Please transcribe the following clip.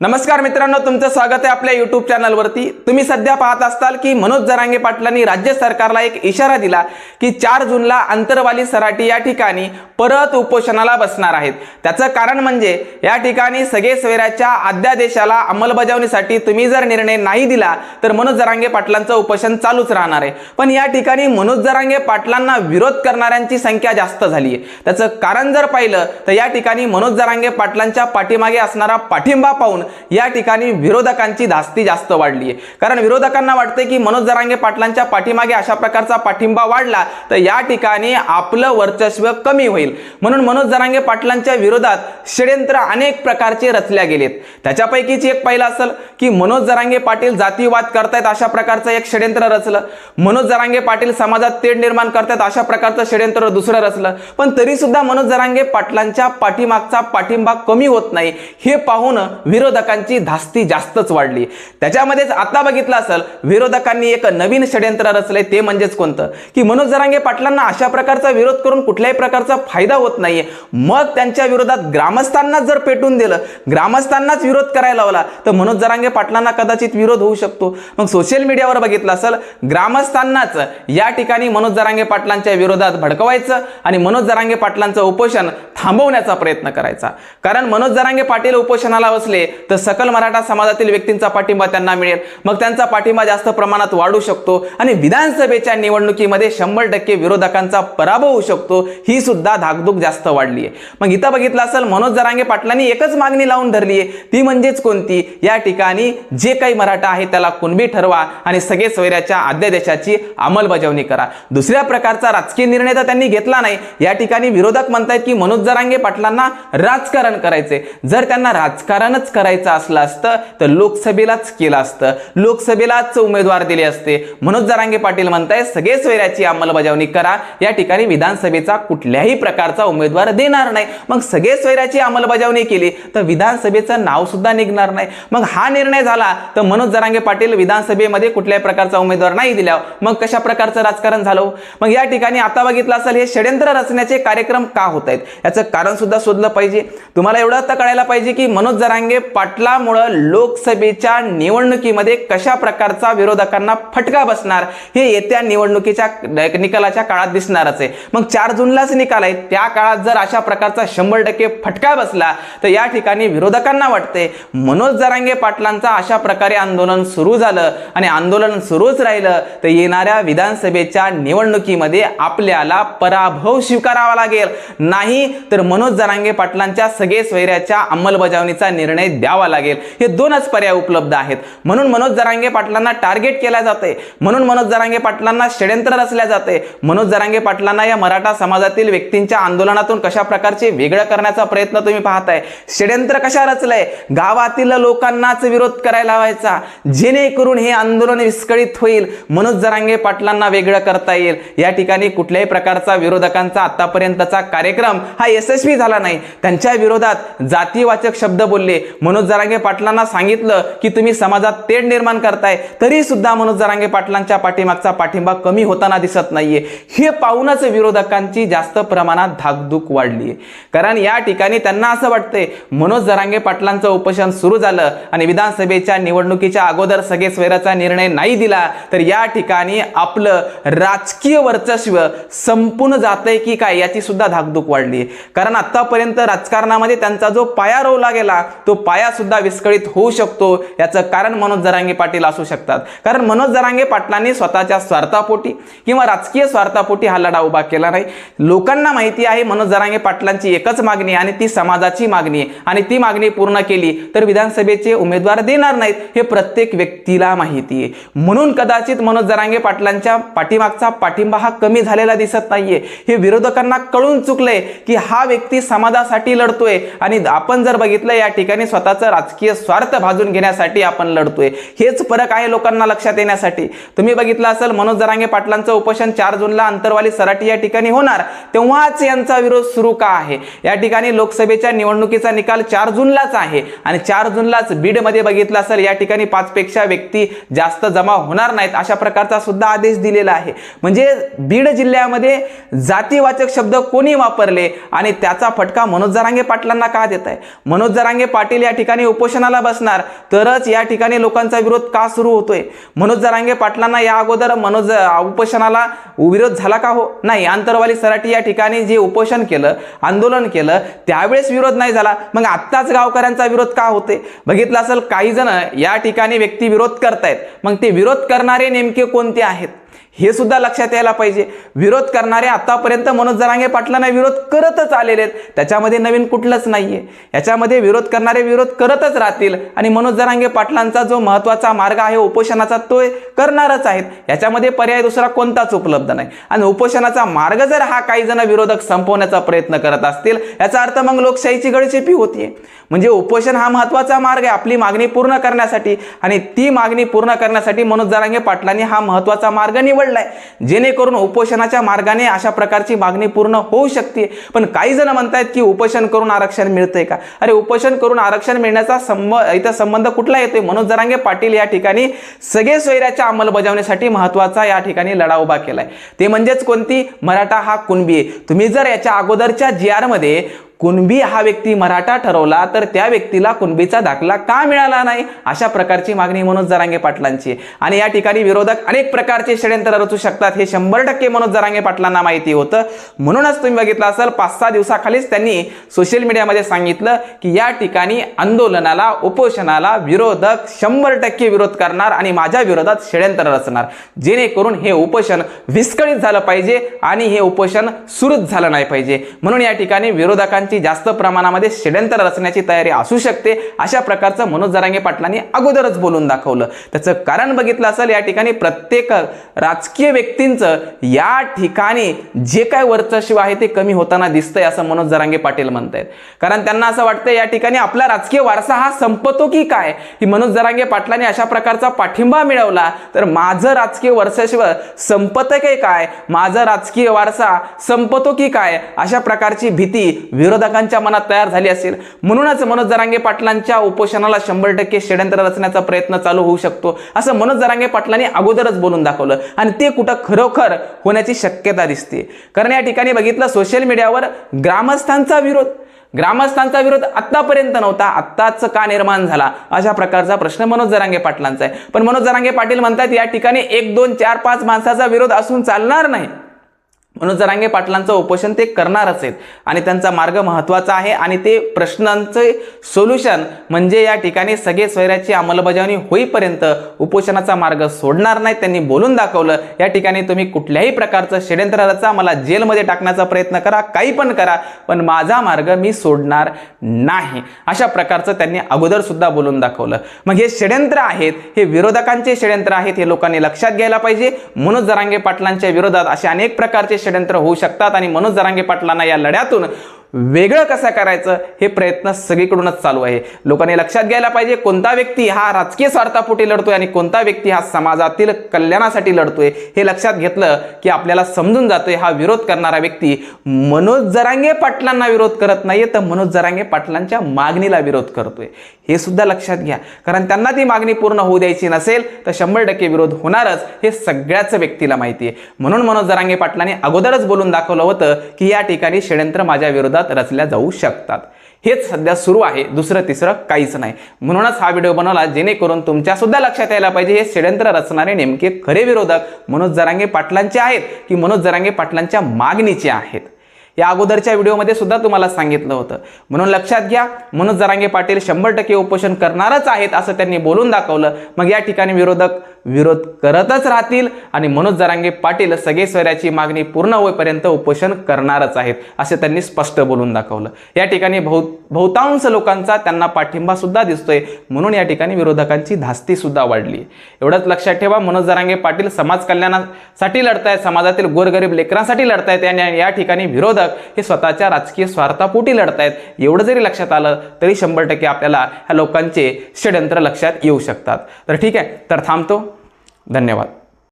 नमस्कार मित्रांनो तुमचं स्वागत आहे आपल्या युट्यूब चॅनलवरती तुम्ही सध्या पाहत असताल की मनोज जरांगे पाटलांनी राज्य सरकारला एक इशारा दिला की चार जूनला अंतरवाली सराटी या ठिकाणी परत उपोषणाला बसणार आहेत. त्याचं कारण म्हणजे या ठिकाणी सगळे सोयऱ्याच्या अध्यादेशाला अंमलबजावणीसाठी तुम्ही जर निर्णय नाही दिला तर मनोज जरांगे पाटलांचं उपोषण चालूच राहणार आहे. पण या ठिकाणी मनोज जरांगे पाटलांना विरोध करणाऱ्यांची संख्या जास्त झाली आहे. त्याचं कारण जर पाहिलं तर या ठिकाणी मनोज जरांगे पाटलांच्या पाठीमागे असणारा पाठिंबा पाहून या ठिकाणी विरोधकांची धास्ती जास्त वाढली आहे. कारण विरोधकांना वाटते की मनोज जरांगे पाटलांच्या पाठीमागे अशा प्रकारचा पाठिंबा वाढला तर या ठिकाणी आपलं वर्चस्व कमी होईल. म्हणून मनोज जरांगे पाटलांच्या विरोधात षड्यंत्र अनेक प्रकारचे रचल्या गेलेत. त्याच्यापैकीच एक पहिलं असेल की मनोज जरांगे पाटील जातीवाद करतायत अशा प्रकारचं एक षडयंत्र रचलं. मनोज जरांगे पाटील समाजात तेढ निर्माण करतायत अशा प्रकारचं षड्यंत्र दुसरं रचलं. पण तरी सुद्धा मनोज जरांगे पाटलांच्या पाठीमागचा पाठिंबा कमी होत नाही. हे पाहून विरोधकांची धास्ती जास्तच वाढली. त्याच्यामध्येच आता बघितलं असेल विरोधकांनी एक नवीन षडयंत्र रचलंय ते म्हणजेच कोणतं? की मनोज जरांगे पाटलांना अशा प्रकारचा विरोध करून कुठल्याही प्रकारचा फायदा फायदा होत नाहीये. मग त्यांच्या विरोधात ग्रामस्थांनाच जर पेटून दिलं ग्रामस्थांनाच विरोध करायला लावला तर मनोज जरांगे पाटलांना कदाचित विरोध होऊ शकतो. मग सोशल मीडियावर बघितलं असेल ग्रामस्थांनाच या ठिकाणी मनोज जरांगे पाटलांच्या विरोधात भडकवायचं आणि मनोज जरांगे पाटलांचं उपोषण थांबवण्याचा प्रयत्न करायचा. कारण मनोज जरांगे पाटील उपोषणाला बसले तर सकल मराठा समाजातील व्यक्तींचा पाठिंबा त्यांना मिळेल. मग त्यांचा पाठिंबा जास्त प्रमाणात वाढू शकतो आणि विधानसभेच्या निवडणुकीमध्ये शंभर टक्के विरोधकांचा पराभव होऊ शकतो. ही सुद्धा धाकधूक जास्त वाढली आहे मग इथं बघितलं असेल मनोज जरांगे पाटलांनी एकच मागणी लावून धरली आहे ती म्हणजेच कोणती? या ठिकाणी जे काही मराठा आहे त्याला कुणबी ठरवा आणि सगळे सोयऱ्याच्या अध्यादेशाची अंमलबजावणी करा. दुसऱ्या प्रकारचा राजकीय निर्णय तर त्यांनी घेतला नाही. या ठिकाणी विरोधक म्हणतायत की मनोज जरांगे पाटलांना राजकारण करायचे जर त्यांना राजकारणच करायचं असलं असतं तर लोकसभेलाच केलं असतं. लोकसभेलाच उमेदवार दिले असते. मनोज जरांगे पाटील म्हणताय सगळे सोयऱ्याची अंमलबजावणी करा. या ठिकाणी विधानसभेचा कुठल्याही प्रकार प्रकारचा उमेदवार देणार नाही. मग सगळे स्वैराची अंमलबजावणी केली तर विधानसभेचं नाव सुद्धा निघणार नाही. मग हा निर्णय झाला तर मनोज जरांगे पाटील विधानसभेमध्ये कुठल्याही प्रकारचा उमेदवार नाही दिला. मग कशा प्रकारचं राजकारण झालं? मग या ठिकाणी आता बघितलं असेल हे षड्यंत्र रचण्याचे कार्यक्रम का होत आहेत याचं कारण सुद्धा शोधलं पाहिजे. तुम्हाला एवढं तर कळायला पाहिजे की मनोज जरांगे पाटलामुळं लोकसभेच्या निवडणुकीमध्ये कशा प्रकारचा विरोधकांना फटका बसणार? हे येत्या निवडणुकीच्या निकालाच्या काळात दिसणारच आहे. मग चार जूनलाच निकाल आहेत. त्या काळात जर अशा प्रकारचा शंभर टक्के फटका बसला तर या ठिकाणी विरोधकांना वाटते मनोज जरांगे पाटलांचा अशा प्रकारे आंदोलन सुरू झालं आणि आंदोलन सुरूच राहिलं तर येणाऱ्या विधानसभेच्या निवडणुकीमध्ये आपल्याला पराभव स्वीकारावा लागेल. नाही तर मनोज जरांगे पाटलांच्या सगळे स्वैऱ्याच्या अंमलबजावणीचा निर्णय द्यावा लागेल. हे दोनच पर्याय उपलब्ध आहेत. म्हणून मनोज जरांगे पाटलांना टार्गेट केल्या जाते. म्हणून मनोज जरांगे पाटलांना षड्यंत्र रचल्या जाते. मनोज जरांगे पाटलांना या मराठा समाजातील व्यक्तींच्या आंदोलनातून कशा प्रकारचे वेगळं करण्याचा प्रयत्न तुम्ही पाहताय? षड्यंत्र कशा रचलंय? गावातील लोकांनाच विरोध करायला लावायचा. जेणेकरून हे आंदोलन विस्कळीत होईल. मनोज जरांगे पाटलांना वेगळं करता येईल. या ठिकाणी कुठल्याही प्रकारचा विरोधकांचा आतापर्यंतचा कार्यक्रम हा यशस्वी झाला नाही. त्यांच्या विरोधात जातीवाचक शब्द बोलले. मनोज जरांगे पाटलांना सांगितलं की तुम्ही समाजात तेढ निर्माण करताय. तरी सुद्धा मनोज जरांगे पाटलांच्या पाठीमागचा पाठिंबा कमी होताना दिसत नाहीये. हे पाहूनच विरोधकांची जास्त प्रमाणात धाकधूक वाढली. कारण या ठिकाणी त्यांना असं वाटतंय मनोज जरांगे पाटलांचं उपोषण सुरू झालं आणि विधानसभेच्या निवडणुकीच्या अगोदर सगळे स्वैराचा निर्णय नाही दिला तर या ठिकाणी आपलं राजकीय वर्चस्व संपून जातंय की काय याची सुद्धा धाकधूक वाढली. कारण आतापर्यंत राजकारणामध्ये त्यांचा जो पाया रोवला गेला तो पाया सुद्धा विस्कळीत होऊ शकतो याचं कारण मनोज जरांगे पाटील असू शकतात. कारण मनोज जरांगे पाटलांनी स्वतःच्या स्वार्थापोटी किंवा राजकीय स्वार्थापोटी हा लढा उभा केला नाही. लोकांना माहिती माहिती आहे मनोज जरांगे पाटलांची एकच मागणी आणि ती समाजाची मागणी आहे. आणि ती मागणी पूर्ण केली तर विधानसभेचे उमेदवार देणार नाहीत हे प्रत्येक व्यक्तीला माहिती आहे. म्हणून कदाचित मनोज जरांगे पाटलांच्या पाठीमागचा पाठिंबा हा कमी झालेला दिसत नाहीये. हे विरोधकांना कळून चुकलंय की हा व्यक्ती समाजासाठी लढतोय आणि आपण जर बघितलं या ठिकाणी स्वतःचा राजकीय स्वार्थ भाजून घेण्यासाठी आपण लढतोय. हेच फरक आहे लोकांना लक्षात येण्यासाठी. तुम्ही बघितलं असेल मनोज जरांगे पाटलांचं उपोषण चार जूनला अंतरवाली सराटी या ठिकाणी होणार. तेव्हाच आत्ताच यांचा विरोध सुरू का आहे? या ठिकाणी लोकसभेच्या निवडणुकीचा निकाल चार जूनलाच आहे आणि चार जूनलाच बीडमध्ये बघितलं असेल या ठिकाणी पाचपेक्षा व्यक्ती जास्त जमा होणार नाहीत अशा प्रकारचा सुद्धा आदेश दिलेला आहे. म्हणजे बीड जिल्ह्यामध्ये जातीवाचक शब्द कोणी वापरले आणि त्याचा फटका मनोज जरांगे पाटलांना का देत आहे? मनोज जरांगे पाटील या ठिकाणी उपोषणाला बसणार तरच या ठिकाणी लोकांचा विरोध का सुरू होतोय? मनोज जरांगे पाटलांना या अगोदर मनोज उपोषणाला विरोध झाला का हो? नाही आंतरवाली सराटी या ठिकाणी जे उपोषण केलं आंदोलन केलं त्यावेळेस विरोध नाही झाला. मग आत्ताच गावकऱ्यांचा विरोध का होते? बघितलं असेल काही जण या ठिकाणी व्यक्ती विरोध करतायत. मग ते विरोध करणारे नेमके कोणते आहेत? हे सुद्धा लक्षात यायला पाहिजे. विरोध करणारे आतापर्यंत मनोज जरांगे पाटलांना विरोध करतच आलेले आहेत. त्याच्यामध्ये नवीन कुठलंच नाही आहे याच्यामध्ये विरोध करणारे विरोध करतच राहतील आणि मनोज जरांगे पाटलांचा जो महत्त्वाचा मार्ग आहे उपोषणाचा तो करणारच आहेत. याच्यामध्ये पर्याय दुसरा कोणताच उपलब्ध नाही. आणि उपोषणाचा मार्ग जर हा काही जण विरोधक संपवण्याचा प्रयत्न करत असतील याचा अर्थ मग लोकशाहीची गळचेपी होतीये. म्हणजे उपोषण हा महत्त्वाचा मार्ग आहे. आपली मागणी पूर्ण करण्यासाठी आणि ती मागणी पूर्ण करण्यासाठी मनोज जरांगे पाटलांनी हा महत्त्वाचा मार्ग निवडलाय. जेणेकरून उपोषणाच्या मार्गाने अशा प्रकारची मागणी पूर्ण होऊ शकते. पण काही जण म्हणतायत की उपोषण करून आरक्षण मिळतंय का? अरे उपोषण करून आरक्षण मिळण्याचा संब इथं संबंध कुठला येतोय? मनोज जरांगे पाटील या ठिकाणी सगळे सोयऱ्याच्या अंमलबजावणीसाठी महत्त्वाचा या ठिकाणी लढा उभा केलाय. ते म्हणजेच कोणती? मराठा हा कुणबी आहे. तुम्ही जर याच्या अगोदरच्या जी मध्ये कुणबी हा व्यक्ती मराठा ठरवला तर त्या व्यक्तीला कुणबीचा दाखला का मिळाला नाही? अशा प्रकारची मागणी मनोज जरांगे पाटलांची आणि या ठिकाणी विरोधक अनेक प्रकारचे षडयंत्र रचू शकतात हे शंभर टक्के मनोज जरांगे पाटलांना माहिती होतं. म्हणूनच तुम्ही बघितलं असेल पाच सहा दिवसाखालीच त्यांनी सोशल मीडियामध्ये सांगितलं की या ठिकाणी आंदोलनाला उपोषणाला विरोधक शंभर टक्के विरोध करणार आणि माझ्या विरोधात षडयंत्र रचणार. जेणेकरून हे उपोषण विस्कळीत झालं पाहिजे आणि हे उपोषण सुरूच झालं नाही पाहिजे. म्हणून या ठिकाणी विरोधकांची जास्त प्रमाणामध्ये षडयंत्र रचण्याची तयारी असू शकते अशा प्रकारचं मनोज जरांगे पाटलांनी अगोदरच बोलून दाखवलं. त्याचं कारण बघितलं असेल या ठिकाणी प्रत्येक राजकीय व्यक्तींचं या ठिकाणी जे काय वर्चस्व आहे ते कमी होताना दिसतंय असं मनोज जरांगे पाटील म्हणतायत. कारण त्यांना असं वाटतं या ठिकाणी आपला राजकीय वारसा हा संपतो की काय? की मनोज जरांगे पाटलांनी अशा प्रकारचा पाठिंबा मिळवला तर माझं राजकीय वर्चस्व संपत काय काय? माझा राजकीय वारसा संपतो की काय? अशा प्रकारची भीती विरोध विरोधकांच्या मनात तयार झाली असेल. म्हणूनच मनोज जरांगे पाटलांच्या उपोषणाला शंभर टक्के षडयंत्र रचण्याचा प्रयत्न चालू होऊ शकतो. असं मनोज जरांगे पाटलांनी अगोदरच बोलून दाखवलं. आणि ते कुठं खरोखर होण्याची शक्यता दिसते. कारण या ठिकाणी बघितलं सोशल मीडियावर ग्रामस्थांचा विरोध. ग्रामस्थांचा विरोध आत्तापर्यंत नव्हता. आत्ताच का निर्माण झाला? अशा प्रकारचा प्रश्न मनोज जरांगे पाटलांचा आहे. पण मनोज जरांगे पाटील म्हणतात या ठिकाणी एक दोन चार पाच माणसाचा विरोध असून चालणार नाही. मनोज जरांगे पाटलांचं उपोषण ते करणारच आहेत. आणि त्यांचा मार्ग महत्त्वाचा आहे आणि ते प्रश्नांचे सोल्युशन म्हणजे या ठिकाणी सगळे स्वैराची अंमलबजावणी होईपर्यंत उपोषणाचा मार्ग सोडणार नाहीत. त्यांनी बोलून दाखवलं या ठिकाणी तुम्ही कुठल्याही प्रकारचं षडयंत्र रचा मला जेलमध्ये टाकण्याचा प्रयत्न करा काही पण करा पण माझा मार्ग मी सोडणार नाही. अशा प्रकारचं त्यांनी अगोदर सुद्धा बोलून दाखवलं. मग हे षडयंत्र आहेत हे विरोधकांचे षडयंत्र आहेत हे लोकांनी लक्षात घ्यायला पाहिजे. मनोज जरांगे पाटलांच्या विरोधात असे अनेक प्रकारचे षडयंत्र होऊ शकतात आणि मनोज जरांगे पाटलांना या लढ्यातून वेगळं कसं करायचं हे प्रयत्न सगळीकडूनच चालू आहे. लोकांनी लक्षात घ्यायला पाहिजे कोणता व्यक्ती हा राजकीय स्वार्थापोटी लढतोय आणि कोणता व्यक्ती हा समाजातील कल्याणासाठी लढतोय हे लक्षात घेतलं की आपल्याला समजून जातोय हा विरोध करणारा व्यक्ती मनोज जरांगे पाटलांना विरोध करत नाहीये तर मनोज जरांगे पाटलांच्या मागणीला विरोध करतोय. हे सुद्धा लक्षात घ्या. कारण त्यांना ती मागणी पूर्ण होऊ द्यायची नसेल तर शंभर टक्के विरोध होणारच हे सगळ्याच व्यक्तीला माहिती आहे म्हणून मनोज जरांगे पाटलांनी अगोदरच बोलून दाखवलं होतं की या ठिकाणी षडयंत्र माझ्या विरोधात रचल्या जाऊ शकतात. हेच सध्या सुरू आहे दुसरं तिसरं काहीच नाही. म्हणूनच हा व्हिडिओ बनवला जेणेकरून तुमच्या सुद्धा लक्षात यायला पाहिजे हे षडयंत्र रचणारे नेमके खरे विरोधक मनोज जरांगे पाटलांचे आहेत की मनोज जरांगे पाटलांच्या मागणीचे आहेत? या अगोदरच्या व्हिडिओमध्ये सुद्धा तुम्हाला सांगितलं होतं. म्हणून लक्षात घ्या मनोज जरांगे पाटील शंभर टक्के उपोषण करणारच आहेत असं त्यांनी बोलून दाखवलं. मग या ठिकाणी विरोधक विरोध करतच राहतील. आणि मनोज जरांगे पाटील सगळे स्वराची मागणी पूर्ण होईपर्यंत उपोषण करणारच आहेत असे त्यांनी स्पष्ट बोलून दाखवलं. या ठिकाणी बहु बहुतांश लोकांचा त्यांना पाठिंबा सुद्धा दिसतोय म्हणून या ठिकाणी विरोधकांची धास्ती सुद्धा वाढली. एवढंच लक्षात ठेवा मनोज जरांगे पाटील समाज कल्याणासाठी लढतायत समाजातील गोरगरीब लेकरांसाठी लढतायत आणि या ठिकाणी विरोधक हे स्वतःच्या राजकीय स्वार्थापोटी लढतायत. एवढं जरी लक्षात आलं तरी शंभर टक्के आपल्याला ह्या लोकांचे षडयंत्र लक्षात येऊ शकतात. तर ठीक आहे तर थांबतो. धन्यवाद.